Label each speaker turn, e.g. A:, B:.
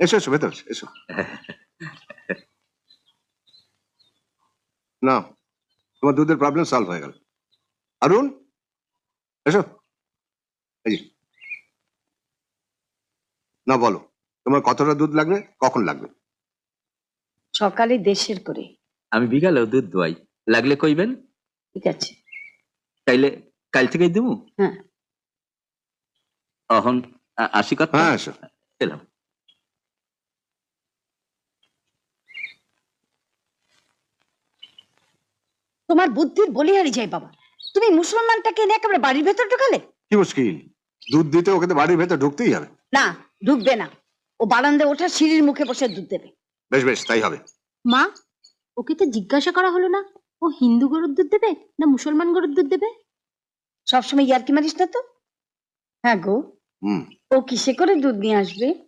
A: এসো এসো ভেতর এসো, না তোমার দুধের প্রবলেম সলভ হয়ে গেল অরুণ এসো এই। না বলো তোমার কতটা দুধ লাগবে? কখন লাগবে?
B: সকালে দেশের করে।
C: আমি বিকালেও দুধ দোয়াই। লাগলে কইবেন?
B: ঠিক আছে।
C: তাইলে কাল থেকেই দেবো
B: হ্যাঁ।
C: অহন আ- আসি কথা
A: হ্যাঁ এসো।
C: এলাম।
B: তোমার বুদ্ধির বলিহারি যাই বাবা। তুমি মুসলমানটাকে এনে একেবারে বাড়ির ভেতর ঢোকালে?
A: কি মুশকিল? দুধ দিতে ওকে তো বাড়ির ভেতর ঢুকতেই হবে।
B: না ঢুকবে না। ও বারান্দায় ওঠা সিঁড়ির মুখে বসে দুধ দেবে।
A: বেশ বেশ তাই হবে।
D: মা ওকে তো জিজ্ঞাসা করা হলো না। ও হিন্দু গরুর দুধ দেবে না মুসলমান গরুর দুধ দেবে?
B: সবসময় ইয়ার্কি মারিস না তো? হ্যাঁ গো।
A: হুম।
B: ও কিসে করে দুধ নিয়ে আসবে?